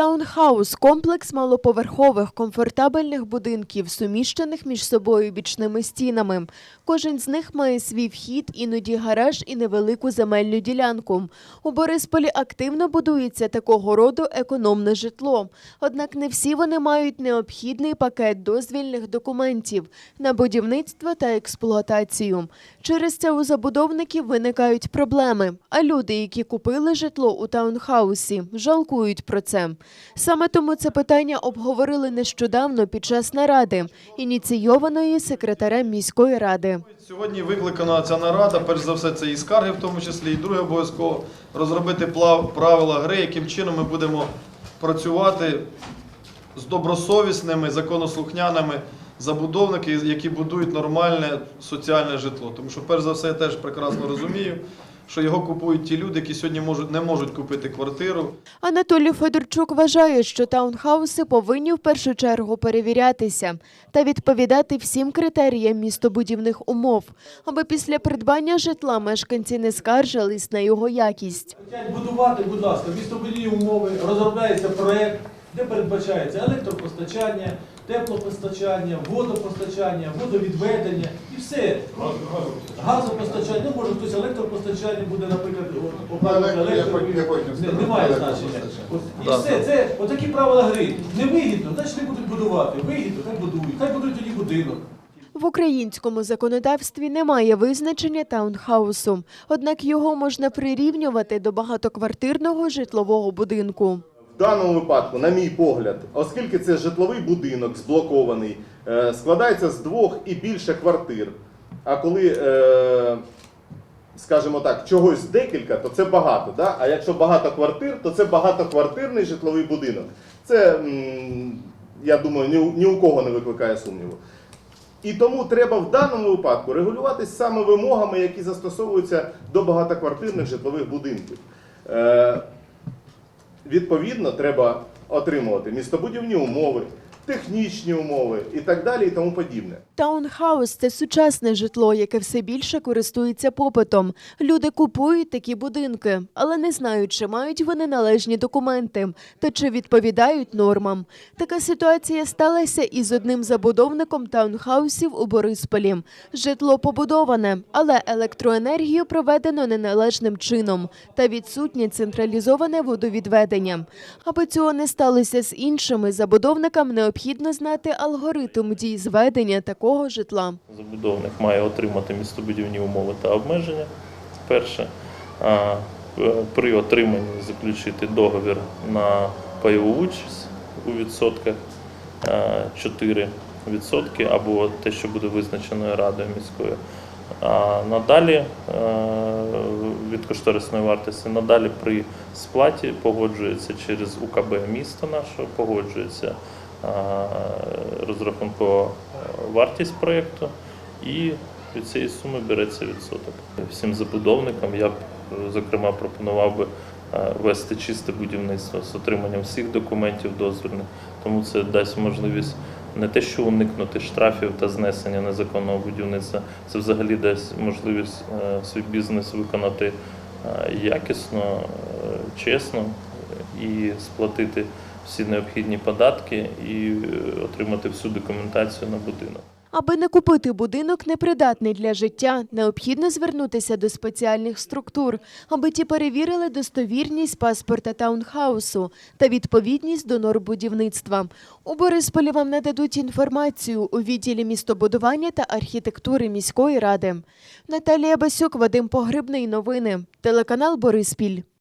Таунхаус комплекс малоповерхових комфортабельних будинків, суміщених між собою бічними стінами. Кожен з них має свій вхід, іноді гараж і невелику земельну ділянку. У Борисполі активно будується такого роду економне житло. Однак не всі вони мають необхідний пакет дозвільних документів на будівництво та експлуатацію. Через це у забудовників виникають проблеми. А люди, які купили житло у таунхаусі, жалкують про це. Саме тому це питання обговорили нещодавно під час наради, ініційованої секретарем міської ради. Сьогодні викликана ця нарада, перш за все, це і скарги, в тому числі, і друге обов'язково розробити правила гри, яким чином ми будемо працювати з добросовісними, законослухняними забудовники, які будують нормальне соціальне житло. Тому що, перш за все, я теж прекрасно розумію, що його купують ті люди, які сьогодні можуть, не можуть купити квартиру. Анатолій Федорчук вважає, що таунхауси повинні в першу чергу перевірятися та відповідати всім критеріям містобудівних умов, аби після придбання житла мешканці не скаржились на його якість. Хотять будувати, будь ласка, містобудівні умови, розробляється проєкт, де передбачається електропостачання, теплопостачання, водопостачання, водовідведення і все. Газопостачання, ну може хтось електропостачання буде, наприклад, оплачувати Ну, електро. Немає значення. От, і все, це отакі правила гри. Не вигідно, значить не будуть будувати. Вигідно, хай будують. Хай будують тоді будинок. В українському законодавстві немає визначення таунхаусу, однак його можна прирівнювати до багатоквартирного житлового будинку. В даному випадку, на мій погляд, оскільки це житловий будинок зблокований, е, складається з двох і більше квартир. А коли, е, скажімо так, чогось декілька, то це багато. Да? А якщо багато квартир, то це багатоквартирний житловий будинок. Це, я думаю, ні, у- кого не викликає сумніву. І тому треба в даному випадку регулюватись саме вимогами, які застосовуються до багатоквартирних житлових будинків. Відповідно, треба отримувати містобудівні умови, технічні умови і так далі, і тому подібне. Таунхаус це сучасне житло, яке все більше користується попитом. Люди купують такі будинки, але не знають, чи мають вони належні документи та чи відповідають нормам. Така ситуація сталася і з одним забудовником таунхаусів у Борисполі. Житло побудоване, але електроенергію проведено неналежним чином та відсутнє централізоване водовідведення. Аби цього не сталося з іншими, забудовникам необхідно знати алгоритм дій зведення такого житла. Забудовник має отримати містобудівні умови та обмеження. Перше, е, при отриманні заключити договір на пайову участь у відсотках е, 4 відсотки або те, що буде визначеною радою міською. А надалі е, від кошторисної вартості, надалі при сплаті погоджується через УКБ міста нашого, погоджується е, розрахункова вартість проєкту і від цієї суми береться відсоток. Всім забудовникам я б е, зокрема пропонував би е, вести чисте будівництво з отриманням всіх документів дозвільних, тому це дасть можливість не те, що уникнути штрафів та знесення незаконного будівництва, це взагалі дасть можливість е, свій бізнес виконати е, якісно, е, чесно і сплатити всі необхідні податки і е, отримати всю документацію на будинок. Аби не купити будинок непридатний для життя, необхідно звернутися до спеціальних структур, аби ті перевірили достовірність паспорта таунхаусу та відповідність до норм будівництва. У Борисполі вам нададуть інформацію у відділі містобудування та архітектури міської ради. Наталія Басюк, Вадим Погребний. Новини. Телеканал Бориспіль.